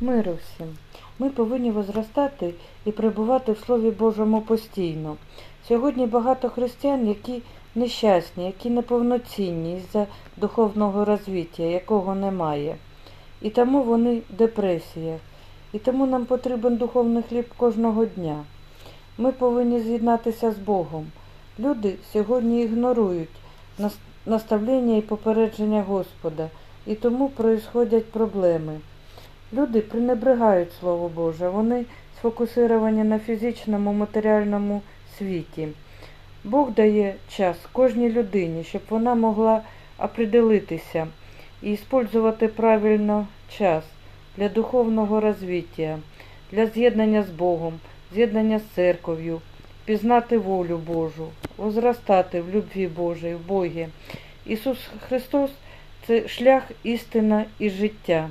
Миру всім. Ми повинні возростати і перебувати в Слові Божому постійно. Сьогодні багато християн, які нещасні, які неповноцінні із-за духовного розвиття, якого немає. І тому вони в депресіях. І тому нам потрібен духовний хліб кожного дня. Ми повинні з'єднатися з Богом. Люди сьогодні ігнорують наставлення і попередження Господа, і тому происходять проблеми. Люди пренебрегають Слово Боже, вони сфокусовані на фізичному, матеріальному світі. Бог дає час кожній людині, щоб вона могла определитися і використовувати правильно час для духовного розвиття, для з'єднання з Богом, з'єднання з церков'ю, пізнати волю Божу, возростати в любві Божій, в Богі. Ісус Христос це шлях, істина і життя.